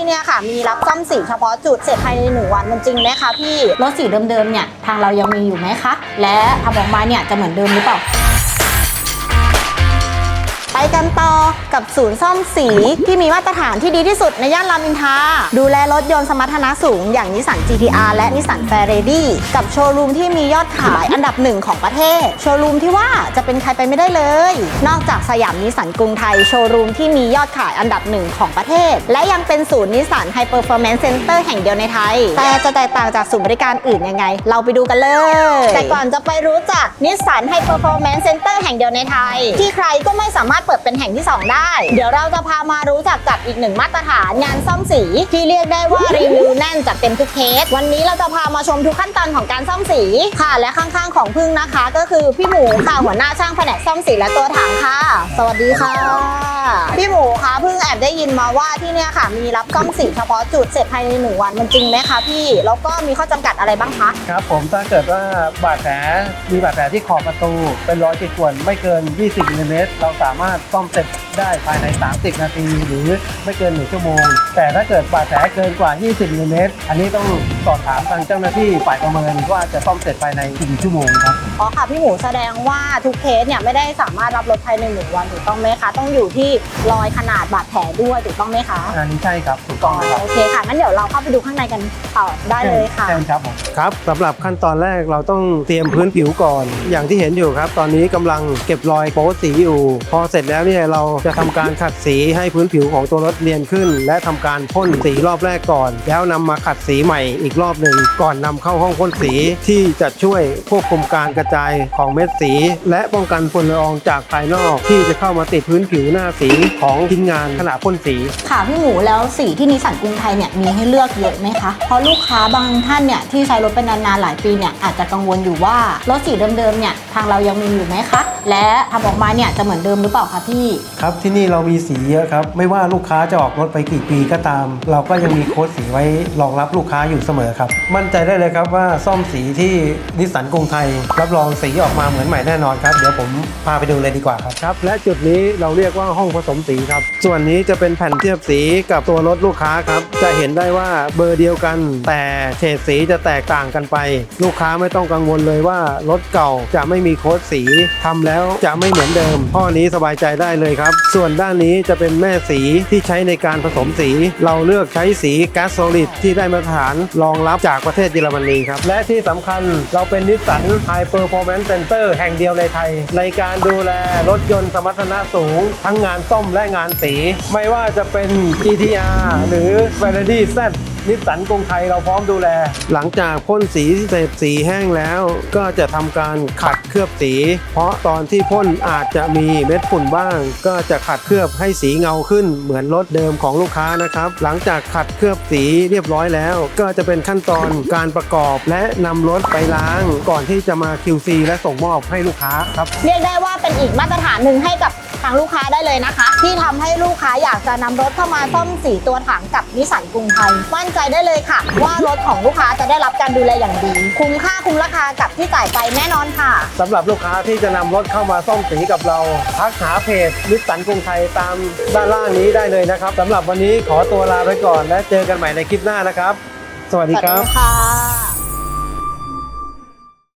ที่เนี่ยค่ะ มีรับซ่อมสีเฉพาะจุดเสร็จภายในหนึ่งวันมันจริงไหมคะพี่ รถสีเดิมๆเนี่ยทางเรายังมีอยู่ไหมคะ และทำออกมาเนี่ยจะเหมือนเดิมหรือเปล่า กันต่อกับศูนย์ซ่อมสี ที่มีมาตรฐานที่ดีที่สุดในย่านรามอินทราดูแลรถยนต์สมรรถนะสูงอย่างนิสสัน GTR และนิสสัน f a i r a d y กับโชว์รูมที่มียอดขายอันดับหนึ่งของประเทศ โชว์รูมที่ว่าจะเป็นใครไปไม่ได้เลย นอกจากสยามนิสสันกรุงไทยโชว์รูมที่มียอดขายอันดับหนึ่งของประเทศ และยังเป็นศูนย์นิสสันไฮเปอร์ฟอร์แมนซ์เซ็นเตอร์แห่งเดียวในไทย แต่จะแตกต่างจากศูนย์บริการอื่นยังไง เราไปดูกันเลย แต่ก่อนจะไปรู้จักนิสสันไฮเปอร์ฟอร์แมนซ์เซ็นเตอร์แห่งเดียวในไทย ที่ใครก็ไม่สามารถเปิดเป็นแห่งที่ 2 ได้ เดี๋ยวเราจะพามารู้จักกับอีกหนึ่งมาตรฐานงานซ่อมสี ที่เรียกได้ว่ารีวิวแน่นจัดเต็มทุกเคส วันนี้เราจะพามาชมทุกขั้นตอนของการซ่อมสีค่ะ และข้างๆของพึ่งนะคะ ก็คือพี่หมูค่ะหัวหน้าช่างแผนกซ่อมสีและตัวถังค่ะ สวัสดีค่ะพี่หมูคะเพิ่งแอบได้ยินมาว่าที่เนี่ยค่ะ มีรับกล้องสีเฉพาะจุดเสร็จภายในหนึ่งวันมันจริงไหมคะพี่ แล้วก็มีข้อจำกัดอะไรบ้างคะ ครับผมถ้าเกิดว่าบาดแผลมีบาดแผลที่ขอบประตู เป็นรอยขีดข่วนไม่เกิน 20มิลลิเมตรเราสามารถซ่อมเสร็จ ได้ภายใน 30 นาที หรือไม่เกิน 1 ชั่วโมง แต่ถ้าเกิดบาดแผลเกินกว่า 20มิลลิเมตรอันนี้ต้องสอบถามทางเจ้าหน้าที่ฝ่ายประเมินว่าจะซ่อมเสร็จภายในกี่ชั่วโมงครับอ๋อค่ะพี่หมูแสดงว่าทุกเคสเนี่ยไม่ได้สามารถรับรถภายในหนึ่งวันถูกต้องไหมคะ ต้องอยู่ที่รอยขนาดบาดแผลด้วยถูกต้องไหมคะอันนี้ใช่ครับถูกต้องนะครับโอเคค่ะงั้นเดี๋ยวเราเข้าไปดูข้างในกันต่อได้เลยค่ะเชิญครับผมครับสำหรับขั้นตอนแรกเราต้องเตรียมพื้นผิวก่อน อย่างที่เห็นอยู่ครับ ตอนนี้กำลังเก็บรอยโป๊สีอยู่ พอเสร็จแล้วเนี่ยเราจะะทำการขัดสีให้พื้นผิวของตัวรถเนียนขึ้น และทำการพ่นสีรอบแรกก่อน แล้วนำมาขัดสีใหม่อีกรอบหนึ่งก่อนนำเข้าห้องพ่นสีที่จะช่วยควบคุมการกระจายของเม็ดสี และป้องกันฝุ่นละอองจากภายนอกที่จะเข้ามาติดพื้นผิวหน้าสีของชิ้นงานขณะพ่นสีค่ะพี่หมูแล้วสีที่นิสสันกรุงไทยเนี่ยมีให้เลือกเยอะไหมคะเพราะลูกค้าบางท่านเนี่ยที่ใช้รถเป็นนานๆหลายปีเนี่ยอาจจะกังวลอยู่ว่ารถสีเดิมๆเนี่ยทางเรายังมีอยู่ไหมคะและทำออกมาเนี่ยจะเหมือนเดิมหรือเปล่าคะพี่ครับที่นี่เรามีสีเยอะครับ ไม่ว่าลูกค้าจะออกรถไปกี่ปีก็ตาม เราก็ยังมีโค้ดสีไว้รองรับลูกค้าอยู่เสมอครับ มั่นใจได้เลยครับว่าซ่อมสีที่นิสสันกรุงไทย รับรองสีออกมาเหมือนใหม่แน่นอนครับ เดี๋ยวผมพาไปดูเลยดีกว่าครับครับ และจุดนี้เราเรียกว่าห้องผสมสีครับ ส่วนนี้จะเป็นแผ่นเทียบสีกับตัวรถลูกค้าครับ จะเห็นได้ว่าเบอร์เดียวกัน แต่เฉดสีจะแตกต่างกันไป ลูกค้าไม่ต้องกังวลเลยว่ารถเก่าจะไม่มีโค้ดสีทำแล้วจะไม่เหมือนเดิมข้อนี้สบายใจได้เลยครับส่วนด้านนี้จะเป็นแม่สีที่ใช้ในการผสมสี เราเลือกใช้สีก๊าซโซลิดที่ได้มาตรฐานรองรับจากประเทศเยอรมนีครับ และที่สำคัญเราเป็นนิสสันไฮเปอร์ฟอร์แมนซ์เซ็นเตอร์แห่งเดียวในไทย ในการดูแลรถยนต์สมรรถนะสูง ทั้งงานซ่อมและงานสี ไม่ว่าจะเป็น GTR หรือ v a l e d y Z นิสสันกรุงไทยเราพร้อมดูแล หลังจากพ่นสีเสร็จสีแห้งแล้วก็จะทำการขัดเคลือบสี เพราะตอนที่พ่นอาจจะมีเม็ดฝุ่นบ้าง ก็จะขัดเคลือบให้สีเงาขึ้นเหมือนรถเดิมของลูกค้านะครับ หลังจากขัดเคลือบสีเรียบร้อยแล้ว ก็จะเป็นขั้นตอนการประกอบและนำรถไปล้าง ก่อนที่จะมา QC และส่งมอบให้ลูกค้าครับ เรียกได้ว่าเป็นอีกมาตรฐานหนึ่งให้กับ ทางลูกค้าได้เลยนะคะ ที่ทำให้ลูกค้าอยากจะนำรถเข้ามาซ่อมสีตัวถังกับนิสสันกรุงไทย มั่นใจได้เลยค่ะ ว่ารถของลูกค้าจะได้รับการดูแลอย่างดี คุ้มค่าคุ้มราคากับที่จ่ายไปแน่นอนค่ะสำหรับลูกค้าที่จะนำรถเข้ามาซ่อมสีกับเราทักหาเพจนิสสันกรุงไทยตามด้านล่างนี้ได้เลยนะครับสำหรับวันนี้ขอตัวลาไปก่อนและเจอกันใหม่ในคลิปหน้านะครับ สวัสดีสวัสครับดีค่ะ